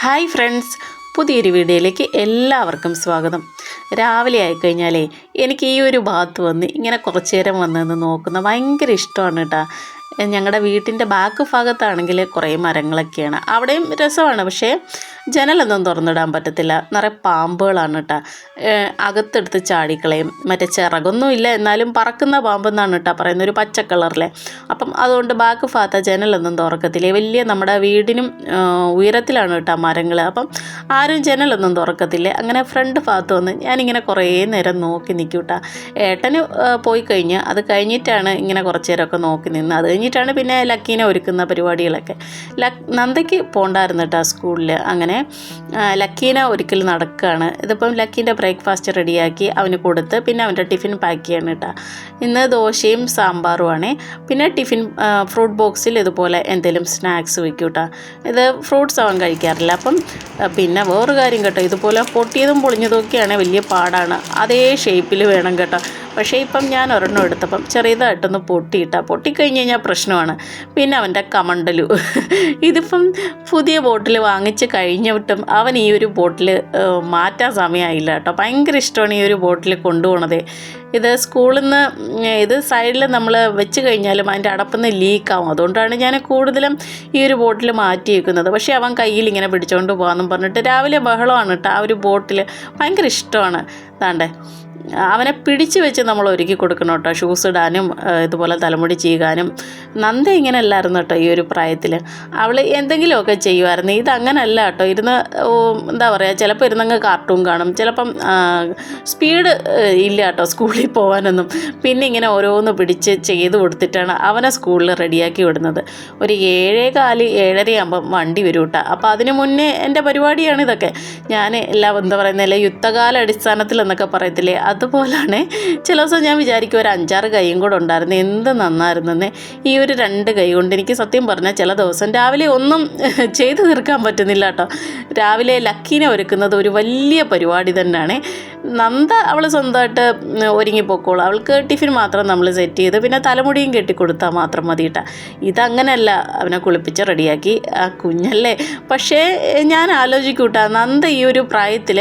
Hi friends പുതിയൊരു വീഡിയോയിലേക്ക് എല്ലാവർക്കും സ്വാഗതം. രാവിലെ ആയിക്കഴിഞ്ഞാലേ എനിക്ക് ഈ ഒരു ഭാഗത്ത് വന്ന് ഇങ്ങനെ കുറച്ചു നേരം വന്നതെന്ന് നോക്കുന്ന ഭയങ്കര ഇഷ്ടമാണ് കേട്ടോ. ഞങ്ങളുടെ വീട്ടിന്റെ ബാക്ക് ഭാഗത്താണെങ്കിൽ കുറേ മരങ്ങളൊക്കെയാണ്. അവിടെയും രസമാണ്. പക്ഷേ ജനലൊന്നും തുറന്നിടാൻ പറ്റത്തില്ല. നിറയെ പാമ്പുകളാണ് കേട്ടോ അകത്തെടുത്ത് ചാടിക്കളയും. മറ്റേ ചിറകൊന്നും ഇല്ല. എന്നാലും പറക്കുന്ന പാമ്പെന്നാണ് കേട്ടോ പറയുന്നത്. ഒരു പച്ച കളറിലെ. അപ്പം അതുകൊണ്ട് ബാക്ക് ഭാഗത്ത് ജനലൊന്നും തുറക്കത്തില്ല. വലിയ നമ്മുടെ വീടിനും ഉയരത്തിലാണ് കേട്ടോ മരങ്ങൾ അപ്പം ആരും ജനലൊന്നും തുറക്കത്തില്ല. അങ്ങനെ ഫ്രണ്ട് ഭാഗത്ത് വന്ന് ഞാനിങ്ങനെ കുറേ നേരം നോക്കി നിൽക്കും കേട്ടോ ഏട്ടന് പോയി കഴിഞ്ഞ് അത് കഴിഞ്ഞിട്ടാണ് ഇങ്ങനെ കുറച്ച് നേരമൊക്കെ നോക്കി നിന്ന്. അത് കഴിഞ്ഞിട്ടാണ് പിന്നെ ലക്കീനെ ഒരുക്കുന്ന പരിപാടികളൊക്കെ. ലക് നന്ദയ്ക്ക് പോണ്ടായിരുന്നു കേട്ടോ സ്കൂളിൽ അങ്ങനെ ലക്കീനെ ഒരിക്കൽ നടക്കുകയാണ് ഇതിപ്പം ലക്കീന്റെ ബ്രേക്ക്ഫാസ്റ്റ് റെഡിയാക്കി അവന് കൊടുത്ത് പിന്നെ അവന്റെ ടിഫിൻ പാക്ക് ചെയ്യാണ് കേട്ടോ. ഇന്ന് ദോശയും സാമ്പാറുമാണ് പിന്നെ ടിഫിൻ ഫ്രൂട്ട് ബോക്സിൽ ഇതുപോലെ എന്തെങ്കിലും സ്നാക്സ് വയ്ക്കും കേട്ടോ. ഇത് ഫ്രൂട്ട്സ് അവൻ കഴിക്കാറില്ല. അപ്പം പിന്നെ വേറൊരു കാര്യം കേട്ടോ. ഇതുപോലെ പൊട്ടിയതും പൊളിഞ്ഞതും ഒക്കെയാണ് വലിയ പാടാണ്. അതേ ഷേപ്പിൽ വേണം കേട്ടോ. പക്ഷേ ഇപ്പം ഞാൻ ഒരെണ്ണം എടുത്തപ്പം ചെറിയതായിട്ടൊന്ന് പൊട്ടിയിട്ടാണ് പൊട്ടിക്കഴിഞ്ഞ് കഴിഞ്ഞാൽ പ്രശ്നമാണ്. പിന്നെ അവന്റെ കമണ്ടലു. ഇതിപ്പം പുതിയ ബോട്ടിൽ വാങ്ങിച്ച് കഴിഞ്ഞിട്ടും അവൻ ഈ ഒരു ബോട്ടിൽ മാറ്റാൻ സമയമായില്ല കേട്ടോ. ഭയങ്കര ഇഷ്ടമാണ് ഈ ഒരു ബോട്ടിൽ കൊണ്ടുപോണത്. ഇത് സ്കൂളിൽ നിന്ന് ഇത് സൈഡിൽ നമ്മൾ വെച്ച് കഴിഞ്ഞാലും അതിന്റെ അടപ്പിൽ ലീക്കാവും. അതുകൊണ്ടാണ് ഞാൻ കൂടുതലും ഈ ഒരു ബോട്ടിൽ മാറ്റി വെക്കുന്നത് പക്ഷേ അവൻ കയ്യിൽ ഇങ്ങനെ പിടിച്ചുകൊണ്ട് പോകാമെന്നും പറഞ്ഞിട്ട് രാവിലെ ബഹളമാണ് കേട്ടോ ആ ഒരു ബോട്ടിൽ ഭയങ്കര ഇഷ്ടമാണ്. താണ്ടേ അവനെ പിടിച്ചു വെച്ച് നമ്മൾ ഒരുക്കി കൊടുക്കണം കേട്ടോ. ഷൂസ് ഇടാനും ഇതുപോലെ തലമുടി ചീകാനും. നന്ദ ഇങ്ങനെ അല്ലായിരുന്നു കേട്ടോ ഈ ഒരു പ്രായത്തിൽ അവൾ എന്തെങ്കിലുമൊക്കെ ചെയ്യുമായിരുന്നു ഇതങ്ങനല്ല കേട്ടോ. ഇരുന്ന് എന്താ പറയുക ചിലപ്പോൾ ഇരുന്നങ്ങ് കാർട്ടൂൺ കാണും. ചിലപ്പം സ്പീഡ് ഇല്ല കേട്ടോ സ്കൂളിൽ പോകാനൊന്നും പിന്നെ ഇങ്ങനെ ഓരോന്ന് പിടിച്ച് ചെയ്ത് കൊടുത്തിട്ടാണ് അവനെ സ്കൂളിൽ റെഡിയാക്കി വിടുന്നത്. ഒരു ഏഴേ കാൽ ഏഴരയാകുമ്പം വണ്ടി വരും കേട്ടോ. അപ്പോൾ അതിന് മുന്നേ എന്റെ പരിപാടിയാണ് ഇതൊക്കെ. ഞാൻ എല്ലാം എന്താ പറയുന്നില്ല യുദ്ധകാല അടിസ്ഥാനത്തിൽ എന്നൊക്കെ പറയത്തില്ലേ അതുപോലാണ് ചില ദിവസം ഞാൻ വിചാരിക്കും ഒരു അഞ്ചാറ് കൈയും കൂടെ ഉണ്ടായിരുന്നു. എന്ത് നന്നായിരുന്നെന്ന്. ഈ ഒരു രണ്ട് കൈ കൊണ്ട് എനിക്ക് സത്യം പറഞ്ഞാൽ ചില ദിവസം രാവിലെ ഒന്നും ചെയ്തു തീർക്കാൻ പറ്റുന്നില്ല കേട്ടോ. രാവിലെ ലക്കിനെ ഒരുക്കുന്നത് ഒരു വലിയ പരിപാടി തന്നെയാണ്. നന്ദ അവൾ സ്വന്തമായിട്ട് ഒരുങ്ങിപ്പോക്കോളും അവൾക്ക് ടിഫിൻ മാത്രം നമ്മൾ സെറ്റ് ചെയ്ത് പിന്നെ തലമുടിയും കെട്ടിക്കൊടുത്താൽ മാത്രം മതി കേട്ടോ ഇതങ്ങനല്ല അവനെ കുളിപ്പിച്ച് റെഡിയാക്കി. ആ കുഞ്ഞല്ലേ. പക്ഷേ ഞാൻ ആലോചിക്കൂട്ടാ നന്ദ ഈ ഒരു പ്രായത്തിൽ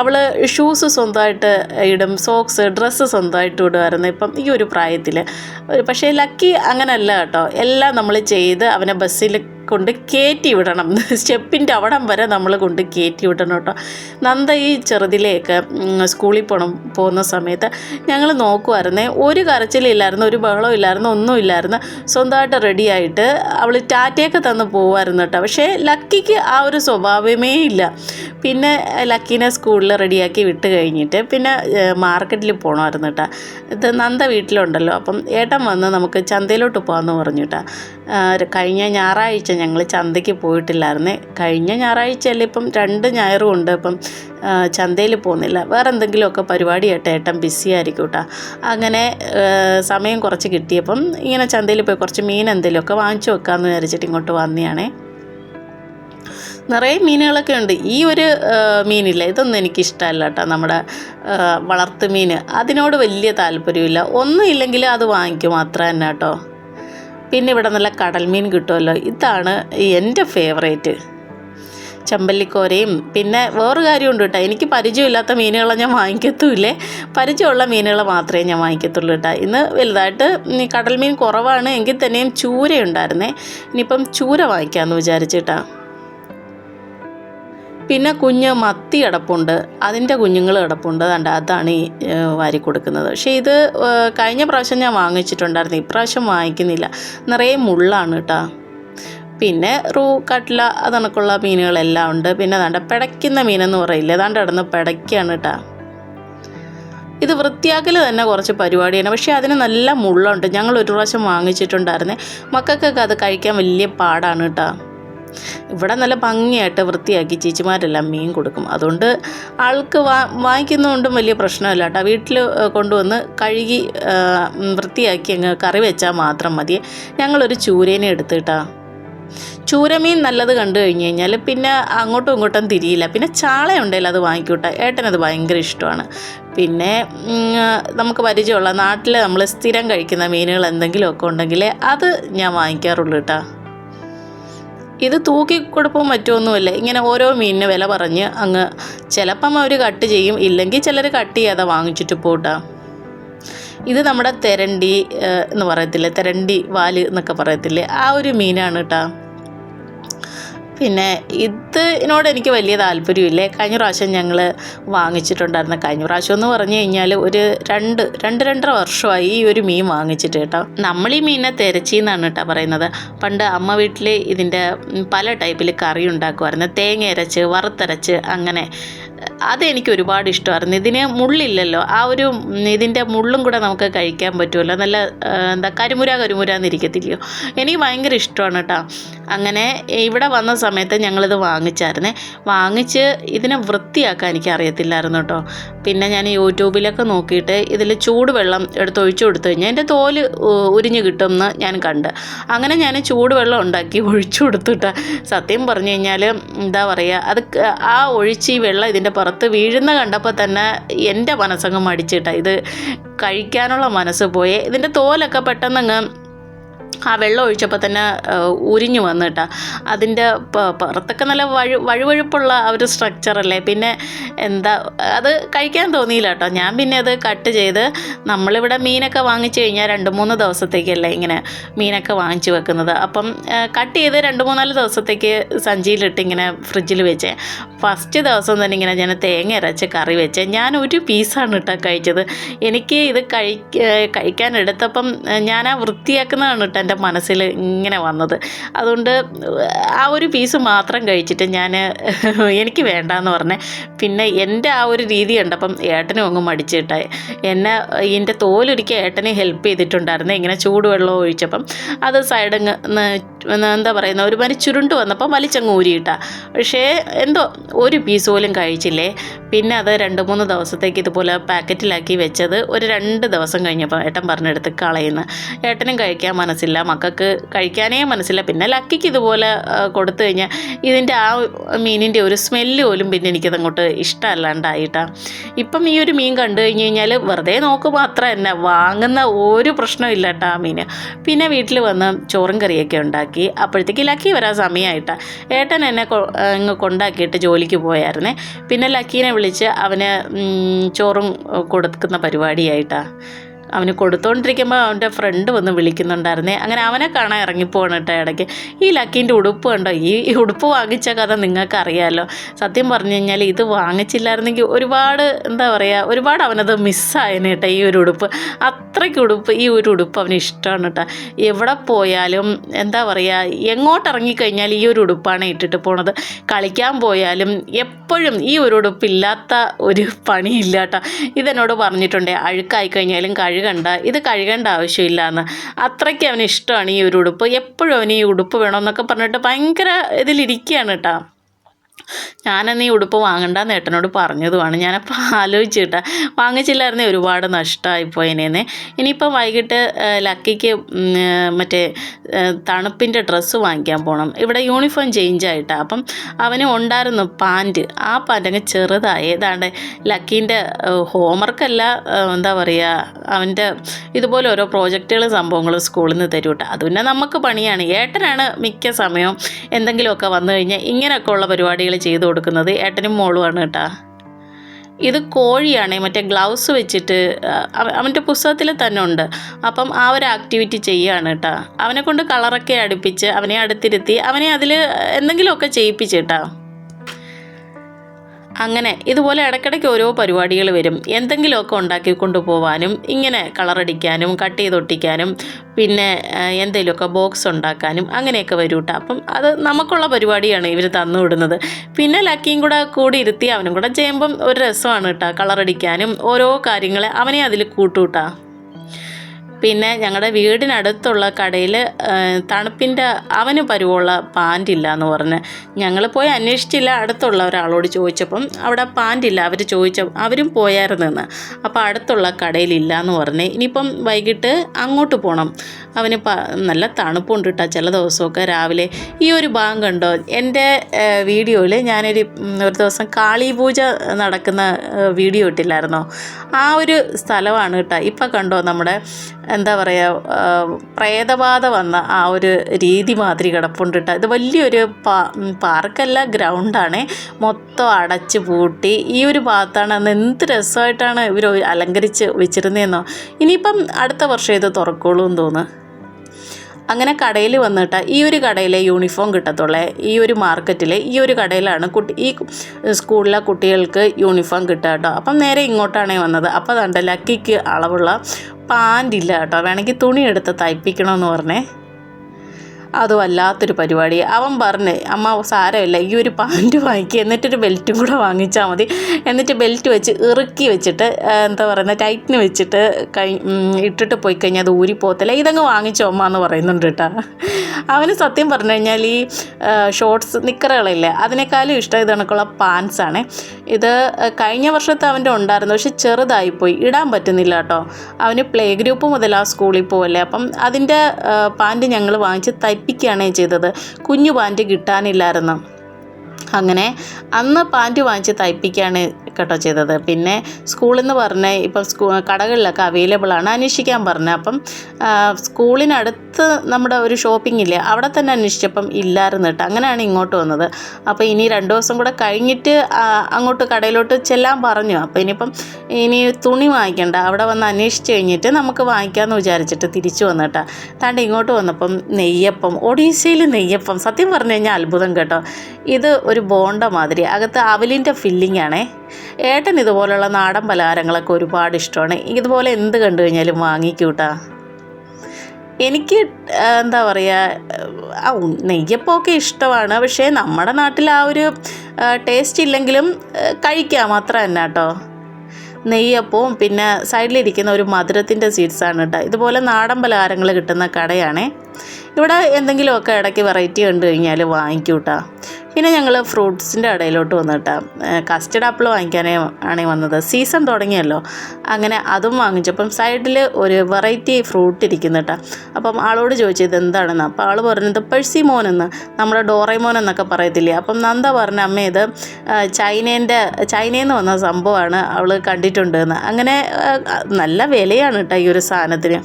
അവൾ ഷൂസ് സ്വന്തമായിട്ട് ഇടും സോക്സ് ഡ്രസ്സ് സ്വന്തമായിട്ട് ഇടുമായിരുന്നു ഇപ്പം ഈ ഒരു പ്രായത്തിൽ പക്ഷേ ലക്കി അങ്ങനല്ല കേട്ടോ. എല്ലാം നമ്മൾ ചെയ്ത് അവനെ ബസ്സിൽ കൊണ്ട് കയറ്റി വിടണം സ്റ്റെപ്പിന്റെ അവിടം വരെ നമ്മൾ കൊണ്ട് കയറ്റി വിടണം കേട്ടോ. നന്ദ ഈ ചെറുതിലേക്ക് സ്കൂളിൽ പോകണം പോകുന്ന സമയത്ത് ഞങ്ങൾ നോക്കുമായിരുന്നേ ഒരു കരച്ചിലില്ലായിരുന്നു ഒരു ബഹളം ഇല്ലായിരുന്നു ഒന്നും ഇല്ലായിരുന്നു. സ്വന്തമായിട്ട് റെഡിയായിട്ട് അവൾ ടാറ്റയൊക്കെ തന്ന് പോകുമായിരുന്നു കേട്ടോ. പക്ഷേ ലക്കിക്ക് ആ ഒരു സ്വഭാവമേ ഇല്ല. പിന്നെ ലക്കിനെ സ്കൂളിൽ റെഡിയാക്കി വിട്ട് കഴിഞ്ഞിട്ട് പിന്നെ മാർക്കറ്റിൽ പോകണമായിരുന്നു കേട്ടോ. ഇത് നന്ദ വീട്ടിലുണ്ടല്ലോ. അപ്പം ഏട്ടൻ വന്ന് നമുക്ക് ചന്തയിലോട്ട് പോകാമെന്ന് പറഞ്ഞു കേട്ടോ. കഴിഞ്ഞ ഞായറാഴ്ച ഞങ്ങൾ ചന്തയ്ക്ക് പോയിട്ടില്ലായിരുന്നു. കഴിഞ്ഞ ഞായറാഴ്ചയല്ല ഇപ്പം രണ്ട് ഞായറും ഉണ്ട്. അപ്പം ചന്തയിൽ പോകുന്നില്ല. വേറെ എന്തെങ്കിലുമൊക്കെ പരിപാടിയായിട്ട് ഏട്ടൻ ബിസി ആയിരിക്കും കേട്ടോ അങ്ങനെ സമയം കുറച്ച് കിട്ടിയപ്പം ഇങ്ങനെ ചന്തയിൽ പോയി കുറച്ച് മീൻ എന്തെങ്കിലുമൊക്കെ വാങ്ങിച്ചു വെക്കാമെന്ന് വിചാരിച്ചിട്ട് ഇങ്ങോട്ട് വന്നതാണേ നിറയെ മീനുകളൊക്കെ ഉണ്ട്. ഈ ഒരു മീനില്ലേ. ഇതൊന്നും എനിക്കിഷ്ടമല്ല കേട്ടോ നമ്മുടെ വളർത്തു മീൻ അതിനോട് വലിയ താല്പര്യമില്ല. ഒന്നും ഇല്ലെങ്കിൽ അത് വാങ്ങിക്കും. മാത്രം തന്നെ കേട്ടോ പിന്നെ ഇവിടെ നല്ല കടൽമീൻ കിട്ടുമല്ലോ. ഇതാണ് എന്റെ ഫേവറേറ്റ് ചമ്പല്ലിക്കോരയും പിന്നെ വേറൊരു കാര്യമുണ്ട് കേട്ടോ. എനിക്ക് പരിചയമില്ലാത്ത മീനുകളെ ഞാൻ വാങ്ങിക്കത്തുമില്ലേ പരിചയമുള്ള മീനുകൾ മാത്രമേ ഞാൻ വാങ്ങിക്കത്തുള്ളൂ കേട്ടോ. ഇന്ന് വലുതായിട്ട് ഈ കടൽ മീൻ കുറവാണ്. എങ്കിൽ തന്നെയും ചൂര ഉണ്ടായിരുന്നേ ഇനിയിപ്പം ചൂര വാങ്ങിക്കാമെന്ന് വിചാരിച്ചിട്ടാ. പിന്നെ കുഞ്ഞ് മത്തി കിടപ്പുണ്ട് അതിന്റെ കുഞ്ഞുങ്ങൾ കിടപ്പുണ്ട് അതുകൊണ്ട് അതാണ് ഈ വാരി കൊടുക്കുന്നത്. പക്ഷേ ഇത് കഴിഞ്ഞ പ്രാവശ്യം ഞാൻ വാങ്ങിച്ചിട്ടുണ്ടായിരുന്നു. ഇപ്രാവശ്യം വാങ്ങിക്കുന്നില്ല. നിറയെ മുള്ളാണ് കേട്ടോ. പിന്നെ റൂ കട്ട്ല അതണക്കുള്ള മീനുകളെല്ലാം ഉണ്ട്. പിന്നെ അതാണ്ട് പിടയ്ക്കുന്ന മീനെന്ന് പറയില്ല? അതാണ്ട് കിടന്ന് പിടയ്ക്കാണ് കേട്ടോ. ഇത് വൃത്തിയാക്കൽ തന്നെ കുറച്ച് പരിപാടിയാണ്. പക്ഷേ അതിന് നല്ല മുള്ളുണ്ട്. ഞങ്ങൾ ഒരു പ്രാവശ്യം വാങ്ങിച്ചിട്ടുണ്ടായിരുന്നേ. മക്കൾക്കൊക്കെ അത് കഴിക്കാൻ വലിയ പാടാണ് കേട്ടോ. ഇവിടെ നല്ല ഭംഗിയായിട്ട് വൃത്തിയാക്കി ചേച്ചിമാരെല്ലാം മീൻ കൊടുക്കും. അതുകൊണ്ട് ആൾക്ക് വാ വാങ്ങിക്കുന്നതുകൊണ്ടും വലിയ പ്രശ്നമില്ല കേട്ടോ. വീട്ടിൽ കൊണ്ടുവന്ന് കഴുകി വൃത്തിയാക്കി അങ്ങ് കറി വെച്ചാൽ മാത്രം മതി. ഞങ്ങളൊരു ചൂരേനെ എടുത്തിട്ടാ ചൂരമീൻ നല്ലത് കണ്ടു കഴിഞ്ഞ് കഴിഞ്ഞാൽ പിന്നെ അങ്ങോട്ടും ഇങ്ങോട്ടും തിരിയില്ല. പിന്നെ ചാള ഉണ്ടെങ്കിൽ അത് വാങ്ങിക്കൂട്ടെ ഏട്ടനത് ഭയങ്കര ഇഷ്ടമാണ്. പിന്നെ നമുക്ക് പരിചയമുള്ള നാട്ടിൽ നമ്മൾ സ്ഥിരം കഴിക്കുന്ന മീനുകൾ എന്തെങ്കിലുമൊക്കെ ഉണ്ടെങ്കിൽ അത് ഞാൻ വാങ്ങിക്കാറുള്ളൂ കേട്ടോ. ഇത് തൂക്കി കൊടുപ്പം മറ്റൊന്നുമല്ല. ഇങ്ങനെ ഓരോ മീനിന് വില പറഞ്ഞ് അങ്ങ് ചിലപ്പം അവർ കട്ട് ചെയ്യും. ഇല്ലെങ്കിൽ ചിലർ കട്ട് ചെയ്യാതെ വാങ്ങിച്ചിട്ട് പോട്ടാ. ഇത് നമ്മുടെ തെരണ്ടി എന്ന് പറയത്തില്ലേ? തെരണ്ടി വാൽ എന്നൊക്കെ പറയത്തില്ലേ? ആ ഒരു മീനാണ് കേട്ടോ പിന്നെ ഇതിനോട് എനിക്ക് വലിയ താല്പര്യമില്ലേ. കഴിഞ്ഞ പ്രാവശ്യം ഞങ്ങൾ വാങ്ങിച്ചിട്ടുണ്ടായിരുന്നു കഴിഞ്ഞ പ്രാവശ്യം എന്ന് പറഞ്ഞു കഴിഞ്ഞാൽ ഒരു രണ്ട് രണ്ട് രണ്ടര വർഷമായി ഈ ഒരു മീൻ വാങ്ങിച്ചിട്ട് കേട്ടോ. നമ്മൾ ഈ മീനിനെ തിരച്ചി എന്നാണ് കേട്ടോ പറയുന്നത്. പണ്ട് അമ്മ വീട്ടിൽ ഇതിന്റെ പല ടൈപ്പിൽ കറി ഉണ്ടാക്കുമായിരുന്നു തേങ്ങ അരച്ച് വറുത്തരച്ച് അങ്ങനെ അതെനിക്ക് ഒരുപാട് ഇഷ്ടമായിരുന്നു. ഇതിന് മുള്ളില്ലല്ലോ. ആ ഒരു ഇതിന്റെ മുള്ളും കൂടെ നമുക്ക് കഴിക്കാൻ പറ്റുമല്ലോ. നല്ല എന്താ കരിമുര കരിമുര എന്നിരിക്കത്തില്ലയോ എനിക്ക് ഭയങ്കര ഇഷ്ടമാണ് കേട്ടോ. അങ്ങനെ ഇവിടെ വന്ന സമയത്ത് ഞങ്ങളിത് വാങ്ങിച്ചായിരുന്നേ. വാങ്ങിച്ച് ഇതിനെ വൃത്തിയാക്കാൻ എനിക്ക് അറിയത്തില്ലായിരുന്നു കേട്ടോ. പിന്നെ ഞാൻ യൂട്യൂബിലൊക്കെ നോക്കിയിട്ട് ഇതിൽ ചൂടുവെള്ളം എടുത്ത് ഒഴിച്ചു കൊടുത്തു കഴിഞ്ഞാൽ എന്റെ തോൽ ഉരിഞ്ഞു ഉരിഞ്ഞ് കിട്ടുമെന്ന് ഞാൻ കണ്ട്. അങ്ങനെ ഞാൻ ചൂടുവെള്ളം ഉണ്ടാക്കി ഒഴിച്ചു കൊടുത്തിട്ട് സത്യം പറഞ്ഞു കഴിഞ്ഞാൽ എന്താ പറയുക അത് ആ ഒഴിച്ച് ഈ വെള്ളം ഇതിന്റെ പുറത്ത് വീഴുന്ന കണ്ടപ്പോൾ തന്നെ എന്റെ മനസ്സങ്ങ് മടിച്ചിട്ടാണ് ഇത് കഴിക്കാനുള്ള മനസ്സ് പോയേ. ഇതിന്റെ തോലൊക്കെ പെട്ടെന്നങ്ങ് ആ വെള്ളം ഒഴിച്ചപ്പോൾ തന്നെ ഉരിഞ്ഞു വന്നു കേട്ടോ അതിന്റെ പുറത്തൊക്കെ നല്ല വഴു വഴുവഴുപ്പുള്ള ആ ഒരു സ്ട്രക്ചറല്ലേ പിന്നെ എന്താ അത് കഴിക്കാൻ തോന്നിയില്ല കേട്ടോ ഞാൻ പിന്നെ അത് കട്ട് ചെയ്ത് നമ്മളിവിടെ മീനൊക്കെ വാങ്ങിച്ചു കഴിഞ്ഞാൽ രണ്ട് മൂന്ന് ദിവസത്തേക്കല്ലേ ഇങ്ങനെ മീനൊക്കെ വാങ്ങിച്ചു വെക്കുന്നത്. അപ്പം കട്ട് ചെയ്ത് രണ്ട് മൂന്നാൽ ദിവസത്തേക്ക് സഞ്ചിയിലിട്ട് ഇങ്ങനെ ഫ്രിഡ്ജിൽ വെച്ചേ. ഫസ്റ്റ് ദിവസം തന്നെ ഇങ്ങനെ ഞാൻ തേങ്ങ അരച്ച് കറി വെച്ച്. ഞാൻ ഒരു പീസാണ് കേട്ടോ കഴിച്ചത്. എനിക്ക് ഇത് കഴി കഴിക്കാൻ എടുത്തപ്പം ഞാൻ ആ വൃത്തിയാക്കുന്നതാണ് കേട്ടോ എന്റെ മനസ്സിൽ ഇങ്ങനെ വന്നത്. അതുകൊണ്ട് ആ ഒരു പീസ് മാത്രം കഴിച്ചിട്ട് ഞാൻ എനിക്ക് വേണ്ടാന്ന് പറഞ്ഞേ. പിന്നെ എന്റെ ആ ഒരു രീതി കണ്ടപ്പം ഏട്ടനും അങ്ങ് മടിച്ചിട്ടായി. എന്നെ എന്റെ തോലൊരിക്കൽ ഏട്ടനെ ഹെൽപ്പ് ചെയ്തിട്ടുണ്ടായിരുന്നു. ഇങ്ങനെ ചൂടുവെള്ളം ഒഴിച്ചപ്പം. അത് സൈഡങ്ങ് എന്താ പറയുന്നത് ഒരു മാതിരി ചുരുണ്ട് വന്നപ്പം വലിച്ചങ്ങ് ഊരിയിട്ട. പക്ഷേ എന്തോ ഒരു പീസ് പോലും കഴിച്ചില്ലേ? പിന്നെ അത് രണ്ട് മൂന്ന് ദിവസത്തേക്ക് ഇതുപോലെ പാക്കറ്റിലാക്കി വെച്ചത് ഒരു രണ്ട് ദിവസം കഴിഞ്ഞപ്പോൾ ഏട്ടൻ പറഞ്ഞെടുത്ത് കളയുന്നു. ഏട്ടനും കഴിക്കാൻ മനസ്സില്ല മക്കൾക്ക് കഴിക്കാനേ മനസ്സില്ല. പിന്നെ ലക്കിക്ക് ഇതുപോലെ കൊടുത്തു കഴിഞ്ഞാൽ ഇതിന്റെ ആ മീനിന്റെ ഒരു സ്മെല്ല് പോലും പിന്നെ എനിക്കതങ്ങോട്ട് ഇഷ്ടമല്ലാണ്ടായിട്ടാ. ഇപ്പം ഈ ഒരു മീൻ കണ്ടു കഴിഞ്ഞ് കഴിഞ്ഞാൽ വെറുതെ നോക്ക് മാത്രം തന്നെ വാങ്ങുന്ന ഒരു പ്രശ്നമില്ല കേട്ടോ ആ മീൻ പിന്നെ വീട്ടിൽ വന്ന് ചോറും കറിയൊക്കെ ഉണ്ടാക്കി. അപ്പോഴത്തേക്ക് ലക്കി വരാൻ സമയമായിട്ട്. ഏട്ടൻ എന്നെ ഇങ്ങ് കൊണ്ടാക്കിയിട്ട് ജോലിക്ക് പോയായിരുന്നേ. പിന്നെ ലക്കീനെ വിളിച്ച് അവന് ചോറും കൊടുക്കുന്ന പരിപാടിയായിട്ടാ. അവന് കൊടുത്തോണ്ടിരിക്കുമ്പോൾ അവന്റെ ഫ്രണ്ട് വന്ന് വിളിക്കുന്നുണ്ടായിരുന്നേ. അങ്ങനെ അവനെ കാണാൻ ഇറങ്ങിപ്പോവാണ് കേട്ടോ ഇടയ്ക്ക്. ഈ ലക്കീന്റെ ഉടുപ്പ് കണ്ടോ? ഈ ഉടുപ്പ് വാങ്ങിച്ച കഥ നിങ്ങൾക്ക് അറിയാമല്ലോ സത്യം പറഞ്ഞു കഴിഞ്ഞാൽ ഇത് വാങ്ങിച്ചില്ലായിരുന്നെങ്കിൽ ഒരുപാട് എന്താ പറയുക ഒരുപാട് അവനത് മിസ്സായനെ കേട്ടോ ഈ ഒരു ഉടുപ്പ്. അത്രയ്ക്ക് ഉടുപ്പ് ഈ ഒരു ഉടുപ്പ് അവന് ഇഷ്ടമാണ് കേട്ടോ എവിടെ പോയാലും എന്താ പറയുക എങ്ങോട്ട് ഇറങ്ങിക്കഴിഞ്ഞാൽ ഈ ഒരു ഉടുപ്പാണ് ഇട്ടിട്ട് പോണത്. കളിക്കാൻ പോയാലും എപ്പോഴും ഈ ഒരു ഉടുപ്പില്ലാത്ത ഒരു പണിയില്ല കേട്ടോ ഇതെന്നോട് പറഞ്ഞിട്ടുണ്ട്. അഴുക്കായി കഴിഞ്ഞാലും കഴുകണ്ട ഇത് കഴുകേണ്ട ആവശ്യമില്ല എന്ന് അത്രയ്ക്ക് അവന് ഇഷ്ടമാണ് ഈ ഒരു ഉടുപ്പ്. എപ്പോഴും അവന് ഈ ഉടുപ്പ് വേണമെന്നൊക്കെ പറഞ്ഞിട്ട് ഭയങ്കര ഇതിലിരിക്കുകയാണ് കേട്ടോ ഞാനന്ന് ഉടുപ്പ് വാങ്ങണ്ടെന്ന് ഏട്ടനോട് പറഞ്ഞതുമാണ്. ഞാനപ്പോൾ ആലോചിച്ചിട്ടാ. വാങ്ങിച്ചില്ലായിരുന്നേ ഒരുപാട് നഷ്ടമായിപ്പോയതിനേന്ന് ഇനിയിപ്പോൾ വൈകിട്ട് ലക്കിക്ക് മറ്റേ തണുപ്പിന്റെ ഡ്രസ്സ് വാങ്ങിക്കാൻ പോകണം ഇവിടെ യൂണിഫോം ചേഞ്ച് ആയിട്ടാണ് അപ്പം അവന് ഉണ്ടായിരുന്നു പാന്റ് ആ പാന്റ് അങ്ങ് ചെറുതായി. ഏതാണ്ട് ലക്കീന്റെ ഹോംവർക്കല്ല എന്താ പറയുക അവന്റെ ഇതുപോലെ ഓരോ പ്രോജക്റ്റുകളും സംഭവങ്ങളും സ്കൂളിൽ നിന്ന് തരും കേട്ടോ അത് പിന്നെ നമുക്ക് പണിയാണ്. ഏട്ടനാണ് മിക്ക സമയവും എന്തെങ്കിലുമൊക്കെ വന്നു കഴിഞ്ഞാൽ ഇങ്ങനെയൊക്കെ ഉള്ള പരിപാടികൾ ചെയ്തു കൊടുക്കുന്നത് ഏട്ടനും മോളുമാണ് കേട്ടോ. ഇത് കോഴിയാണ് മറ്റേ ഗ്ലൗസ് വെച്ചിട്ട് അവ- അവന്റെ പുസ്തകത്തിൽ തന്നെ ഉണ്ട്. അപ്പം ആ ഒരു ആക്ടിവിറ്റി ചെയ്യുകയാണ് കേട്ടോ. അവനെ കൊണ്ട് കളറൊക്കെ അടുപ്പിച്ച് അവനെ അടുത്തിരുത്തി അവനെ അതിൽ എന്തെങ്കിലുമൊക്കെ ചെയ്യിപ്പിച്ച് കേട്ടോ. അങ്ങനെ ഇതുപോലെ ഇടയ്ക്കിടയ്ക്ക് ഓരോ പരിപാടികൾ വരും. എന്തെങ്കിലുമൊക്കെ ഉണ്ടാക്കി കൊണ്ടുപോകാനും ഇങ്ങനെ കളറടിക്കാനും കട്ട് ചെയ്തൊട്ടിക്കാനും പിന്നെ എന്തെങ്കിലുമൊക്കെ ബോക്സ് ഉണ്ടാക്കാനും അങ്ങനെയൊക്കെ വരും കേട്ടോ അപ്പം അത് നമുക്കുള്ള പരിപാടിയാണ് ഇവർ തന്നു വിടുന്നത്. പിന്നെ ലക്കിയും കൂടെ കൂടി ഇരുത്തി അവനും കൂടെ ചെയ്യുമ്പം ഒരു രസമാണ് കേട്ടോ കളറടിക്കാനും ഓരോ കാര്യങ്ങൾ അവനെ അതിൽ കൂട്ടൂട്ടാ. പിന്നെ ഞങ്ങളുടെ വീടിനടുത്തുള്ള കടയിൽ തണുപ്പിന്റെ അവന് പരുവുള്ള പാന്റ് ഇല്ല എന്ന് പറഞ്ഞ് ഞങ്ങൾ പോയി അന്വേഷിച്ചില്ല. അടുത്തുള്ള ഒരാളോട് ചോദിച്ചപ്പം അവിടെ പാന്റ് ഇല്ല അവർ ചോദിച്ച അവരും പോയായിരുന്നെന്ന്. അപ്പോൾ അടുത്തുള്ള കടയിലില്ല എന്ന് പറഞ്ഞ് ഇനിയിപ്പം വൈകിട്ട് അങ്ങോട്ട് പോകണം അവന് നല്ല തണുപ്പുണ്ട് കേട്ടോ ചില ദിവസമൊക്കെ രാവിലെ. ഈ ഒരു ഭാഗം കണ്ടോ? എന്റെ വീഡിയോയിൽ ഞാനൊരു ഒരു ദിവസം കാളി പൂജ നടക്കുന്ന വീഡിയോ ഇട്ടില്ലായിരുന്നോ? ആ ഒരു സ്ഥലമാണ് കേട്ടോ. ഇപ്പം കണ്ടോ നമ്മുടെ എന്താ പറയുക പ്രേതബാധ വന്ന ആ ഒരു രീതി മാതിരി കിടപ്പുണ്ട് കേട്ടോ ഇത് വലിയൊരു പാ പാർക്കല്ല ഗ്രൗണ്ടാണ്. മൊത്തം അടച്ച് പൂട്ടി. ഈ ഒരു ഭാഗത്താണ് അന്ന് എന്ത് രസമായിട്ടാണ് ഇവർ അലങ്കരിച്ച് വെച്ചിരുന്നതെന്നോ ഇനിയിപ്പം അടുത്ത വർഷം ഇത് തുറക്കോളൂ എന്ന് തോന്നുന്നു അങ്ങനെ കടയിൽ വന്നിട്ട് ഈ ഒരു കടയിലെ യൂണിഫോം കിട്ടത്തുള്ളേ ഈ ഒരു മാർക്കറ്റിൽ ഈ ഒരു കടയിലാണ് കുട്ടി ഈ സ്കൂളിലെ കുട്ടികൾക്ക് യൂണിഫോം കിട്ടുക കേട്ടോ. അപ്പം നേരെ ഇങ്ങോട്ടാണ് വന്നത്. അപ്പോൾ അതുണ്ട് ലക്കിക്ക് അളവുള്ള പാന്റ് ഇല്ല കേട്ടോ. വേണമെങ്കിൽ തുണി എടുത്ത് തയ്പ്പിക്കണമെന്ന് പറഞ്ഞേ. അത് വല്ലാത്തൊരു പരിപാടി. അവൻ പറഞ്ഞ് അമ്മ സാരമില്ല ഈ ഒരു പാന്റ് വാങ്ങിക്കുക എന്നിട്ടൊരു ബെൽറ്റും കൂടെ വാങ്ങിച്ചാൽ മതി. എന്നിട്ട് ബെൽറ്റ് വെച്ച് ഇറുക്കി വെച്ചിട്ട് എന്താ പറയുന്നത് ടൈറ്റിന് വെച്ചിട്ട് കൈ ഇട്ടിട്ട് പോയി കഴിഞ്ഞാൽ അത് ഊരി പോകത്തില്ല. ഇതങ്ങ് വാങ്ങിച്ചോ അമ്മ എന്ന് പറയുന്നുണ്ട് കേട്ടോ. അവന് സത്യം പറഞ്ഞു കഴിഞ്ഞാൽ ഈ ഷോർട്സ് നിക്കറുകളില്ലേ അതിനേക്കാളും ഇഷ്ടം ഇത് കണക്കുള്ള പാൻസാണ് ഇത് കഴിഞ്ഞ വർഷത്തെ അവന്റെ ഉണ്ടായിരുന്നു. പക്ഷെ ചെറുതായിപ്പോയി ഇടാൻ പറ്റുന്നില്ല കേട്ടോ. അവന് പ്ലേ ഗ്രൂപ്പ് മുതൽ ആ സ്കൂളിൽ പോവല്ലേ. അപ്പം അതിന്റെ പാന്റ് ഞങ്ങൾ വാങ്ങിച്ച് തയ്പ്പിക്കുകയാണ് ചെയ്തത്. കുഞ്ഞു പാന്റ് കിട്ടാനില്ലായിരുന്നു. അങ്ങനെ അന്ന് പാന്റ് വാങ്ങിച്ച് തയ്പ്പിക്കുകയാണ് കേട്ടോ ചെയ്തത്. പിന്നെ സ്കൂളിൽ നിന്ന് പറഞ്ഞ് ഇപ്പം സ്കൂ കടകളിലൊക്കെ അവൈലബിൾ ആണ്. അന്വേഷിക്കാൻ പറഞ്ഞു. അപ്പം സ്കൂളിനടുത്ത് നമ്മുടെ ഒരു ഷോപ്പിംഗ് ഇല്ലേ അവിടെ തന്നെ അന്വേഷിച്ചപ്പം ഇല്ലായിരുന്നു കേട്ടോ. അങ്ങനെയാണ് ഇങ്ങോട്ട് വന്നത്. അപ്പോൾ ഇനി രണ്ട് ദിവസം കൂടെ കഴിഞ്ഞിട്ട് അങ്ങോട്ട് കടയിലോട്ട് ചെല്ലാൻ പറഞ്ഞു. അപ്പോൾ ഇനിയിപ്പം ഇനി തുണി വാങ്ങിക്കണ്ട. അവിടെ വന്ന് അന്വേഷിച്ച് കഴിഞ്ഞിട്ട് നമുക്ക് വാങ്ങിക്കാമെന്ന് വിചാരിച്ചിട്ട് തിരിച്ചു വന്നിട്ടാ താണ്ട് ഇങ്ങോട്ട് വന്നപ്പം നെയ്യപ്പം ഒഡീസയിൽ നെയ്യപ്പം. സത്യം പറഞ്ഞു കഴിഞ്ഞാൽ അത്ഭുതം കേട്ടോ. ഇത് ഒരു ബോണ്ട മാതിരി. അകത്ത് അവലിന്റെ ഫില്ലിംഗ് ആണേ. ഏട്ടൻ ഇതുപോലുള്ള നാടൻ പലഹാരങ്ങളൊക്കെ ഒരുപാട് ഇഷ്ടമാണ്. ഇതുപോലെ എന്ത് കണ്ടു കഴിഞ്ഞാലും വാങ്ങിക്കൂട്ടാ. എനിക്ക് എന്താ പറയുക നെയ്യപ്പമൊക്കെ ഇഷ്ടമാണ്. പക്ഷേ നമ്മുടെ നാട്ടിൽ ആ ഒരു ടേസ്റ്റ് ഇല്ലെങ്കിലും കഴിക്കാം അത്ര തന്നെ കേട്ടോ. നെയ്യപ്പവും പിന്നെ സൈഡിലിരിക്കുന്ന ഒരു മധുരത്തിന്റെ സ്വീറ്റ്സാണ് കേട്ടോ. ഇതുപോലെ നാടൻ പലഹാരങ്ങൾ കിട്ടുന്ന കടയാണേ. ഇവിടെ എന്തെങ്കിലുമൊക്കെ ഇടയ്ക്ക് വെറൈറ്റി കണ്ടു കഴിഞ്ഞാൽ വാങ്ങിക്കൂട്ടാ. കേട്ടോ പിന്നെ ഞങ്ങൾ ഫ്രൂട്ട്സിന്റെ ഇടയിലോട്ട് വന്നിട്ടാ. കസ്റ്റഡ് ആപ്പിൾ വാങ്ങിക്കാനേ ആണ് വന്നത്. സീസൺ തുടങ്ങിയല്ലോ. അങ്ങനെ അതും വാങ്ങിച്ചപ്പം സൈഡിൽ ഒരു വെറൈറ്റി ഫ്രൂട്ട് ഇരിക്കുന്നു കേട്ടോ അപ്പം ആളോട് ചോദിച്ചത് എന്താണെന്ന് അപ്പം ആൾ പറഞ്ഞത് പെഴ്സിമോൻ എന്ന് നമ്മുടെ ഡോറൈമോൻ എന്നൊക്കെ പറയത്തില്ലേ. അപ്പം നന്ദ പറഞ്ഞ അമ്മ ഇത് ചൈനേന്റെ ചൈനയിൽ നിന്ന് വന്ന സംഭവമാണ്. അവൾ കണ്ടിട്ടുണ്ട് എന്ന് അങ്ങനെ നല്ല വിലയാണ് കേട്ടോ ഈ ഒരു സാധനത്തിന്.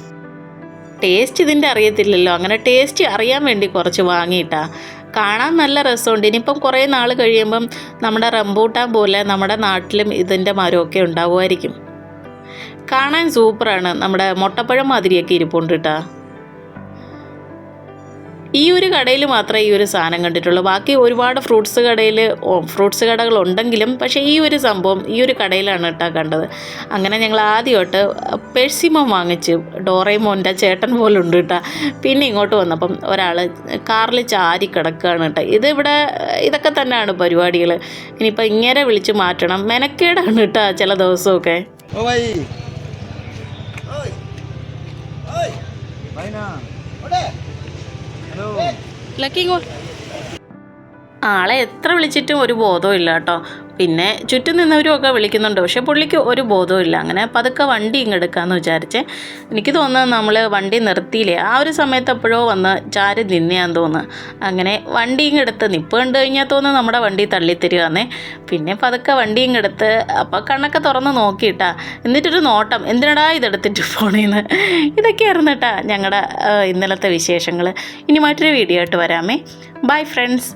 ടേസ്റ്റ് ഇതിന്റെ അറിയത്തില്ലല്ലോ. അങ്ങനെ ടേസ്റ്റ് അറിയാൻ വേണ്ടി കുറച്ച് വാങ്ങിയിട്ടാ. കാണാൻ നല്ല രസമുണ്ട്. ഇനിയിപ്പം കുറേ നാൾ കഴിയുമ്പം നമ്മുടെ റംബൂട്ടാൻ പോലെ നമ്മുടെ നാട്ടിലും ഇതിന്റെ മരമൊക്കെ ഉണ്ടാവുമായിരിക്കും. കാണാൻ സൂപ്പറാണ് നമ്മുടെ മുട്ടപ്പഴം മാതിരിയൊക്കെ ഇരിപ്പുണ്ട് കേട്ടോ ഈ ഒരു കടയിൽ മാത്രമേ ഈ ഒരു സാധനം കണ്ടിട്ടുള്ളൂ. ബാക്കി ഒരുപാട് ഫ്രൂട്ട്സ് കടയിൽ ഫ്രൂട്ട്സ് കടകൾ ഉണ്ടെങ്കിലും പക്ഷേ ഈ ഒരു സംഭവം ഈ ഒരു കടയിലാണ് കേട്ടോ കണ്ടത്. അങ്ങനെ ഞങ്ങൾ ആദ്യമായിട്ട് പെഴ്സിമം വാങ്ങിച്ച് ഡോറേമോന്റെ ചേട്ടൻ പോലെ ഉണ്ട് കേട്ടോ. പിന്നെ ഇങ്ങോട്ട് വന്നപ്പം ഒരാൾ കാറിൽ ചാരി കിടക്കുകയാണ് കേട്ടോ. ഇത് ഇവിടെ ഇതൊക്കെ തന്നെയാണ് പരിപാടികൾ. ഇനിയിപ്പോൾ ഇങ്ങനെ വിളിച്ച് മാറ്റണം. മെനക്കേടാണ് കേട്ടോ ചില ദിവസമൊക്കെ. ഓ ഭായി ഓയ്. ഓയ്. ലക്കി ആളെ എത്ര വിളിച്ചിട്ടും ഒരു ബോധവും ഇല്ല കേട്ടോ. പിന്നെ ചുറ്റും നിന്നവരും ഒക്കെ വിളിക്കുന്നുണ്ട്. പക്ഷേ പുള്ളിക്ക് ഒരു ബോധവും ഇല്ല. അങ്ങനെ പതുക്കെ വണ്ടി ഇങ്ങ് എടുക്കാമെന്ന് വിചാരിച്ച് എനിക്ക് തോന്നുന്നത് നമ്മൾ വണ്ടി നിർത്തിയില്ലേ? ആ ഒരു സമയത്ത് എപ്പോഴോ വന്ന് ചാരി നിന്നെയാന്ന് തോന്നുന്നു. അങ്ങനെ വണ്ടി ഇങ്ങ് എടുത്ത് നിപ്പ് കണ്ടു കഴിഞ്ഞാൽ തോന്നുന്നു നമ്മുടെ വണ്ടി തള്ളിത്തരുവാന്നേ. പിന്നെ പതുക്കെ വണ്ടി ഇങ്ങ് എടുത്ത് അപ്പോൾ കണ്ണൊക്കെ തുറന്ന് നോക്കിയിട്ടാ. എന്നിട്ടൊരു നോട്ടം എന്തിനടാ ഇതെടുത്തിട്ട് പോണേന്ന്? ഇതൊക്കെയായിരുന്നു കേട്ടാ ഞങ്ങളുടെ ഇന്നലത്തെ വിശേഷങ്ങൾ ഇനി മറ്റൊരു വീഡിയോ ആയിട്ട് വരാമേ. Bye friends